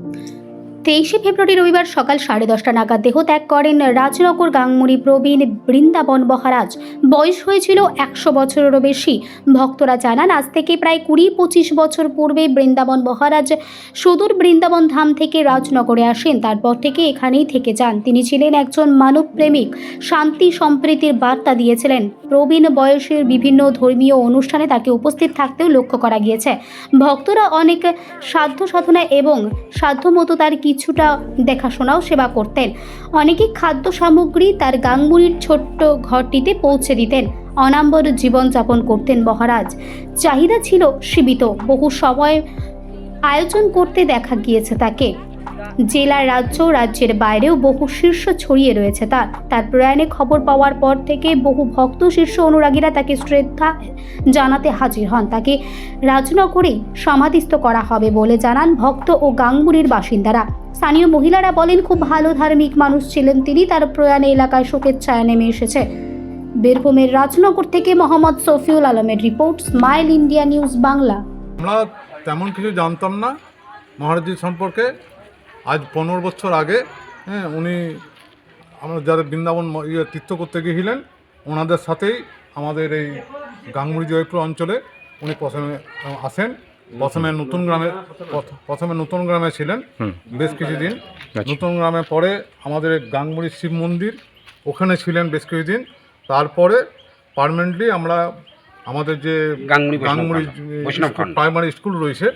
Mm-hmm. তেইশে ফেব্রুয়ারি রবিবার সকাল সাড়ে দশটা নাগাদ দেহ ত্যাগ করেন রাজনগর গাংমুড়ি প্রবীণ বৃন্দাবন মহারাজ। বয়স হয়েছিল একশো বছরেরও বেশি। ভক্তরা জানান, আজ থেকে প্রায় কুড়ি পঁচিশ বছর পূর্বে বৃন্দাবন মহারাজ সুদূর বৃন্দাবন ধাম থেকে রাজনগরে আসেন। তারপর থেকে এখানেই থেকে যান। তিনি ছিলেন একজন মানবপ্রেমিক। শান্তি সম্প্রীতির বার্তা দিয়েছিলেন। প্রবীণ বয়সের বিভিন্ন ধর্মীয় অনুষ্ঠানে তাকে উপস্থিত থাকতেও লক্ষ্য করা গিয়েছে। ভক্তরা অনেক সাধ্য সাধনা এবং সাধ্যমতো তার কিছুটা দেখাশোনাও সেবা করতেন। অনেকে খাদ্য সামগ্রী তার গাঙ্গুলির ছোট্ট ঘরটিতে পৌঁছে দিতেন। অনাম্বর জীবনযাপন করতেন মহারাজ। চাহিদা ছিল সীমিত, বহু সময় আয়োজন করতে দেখা গিয়েছে তাকে। জেলা রাজ্য রাজ্যের বাইরেও বহু শীর্ষ ছড়িয়ে রয়েছে তার। তার প্রয়াণে খবর পাওয়ার পর থেকে বহু ভক্ত, শীর্ষ অনুরাগীরা তাকে শ্রদ্ধা জানাতে হাজির হন। তাকে রাজনগরে সমাধিস্থ করা হবে বলে জানান ভক্ত ও গাঙ্গুরির বাসিন্দারা। স্থানীয় মহিলারা বলেন, খুব ভালো ধার্মিক মানুষ ছিলেন তিনি, তার প্রয়াণে এলাকায় শোকের ছায়া নেমে এসেছে। বীরভূমের রাজনগর থেকে মোহাম্মদ সফিউল আলমের report, smile India news Bangla. আমরা তেমন কিছু জানতাম না মহারাজজি সম্পর্কে। আজ পনেরো বছর আগে হ্যাঁ উনি আমরা যারা বৃন্দাবন ইয়ে তীর্থ করতে গিয়েছিলেন, ওনাদের সাথেই আমাদের এই গাঙ্গুড়ি জয়পুর অঞ্চলে উনি প্রথমে আসেন। প্রথমে নতুন গ্রামে প্রথমে নতুন গ্রামে ছিলেন বেশ কিছুদিন। নতুন গ্রামে পরে আমাদের গাঙ্গুড়ি শিব মন্দির ওখানে ছিলেন বেশ কিছুদিন। তারপরে পার্মানেন্টলি আমরা আমাদের যে গাঙ্গুড়ি। প্রাইমারি স্কুল রয়েছে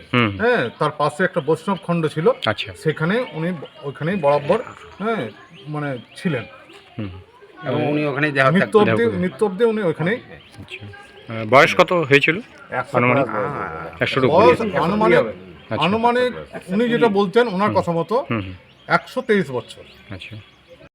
হ্যাঁ তার পাশে একটা বৈষ্ণব খণ্ড ছিল। আচ্ছা। সেখানে উনি ওইখানেই বরাবর হ্যাঁ মানে ছিলেন। এবং উনি ওখানে মৃত্যু অব্দি মৃত্যু অব্দি উনি ওইখানেই আচ্ছা। বয়স কত হয়েছিল? আনুমানিক? আনুমানিক আচ্ছা। আনুমানিক উনি যেটা বলতেন ওনার কথা মতো একশো তেইশ বছর। আচ্ছা।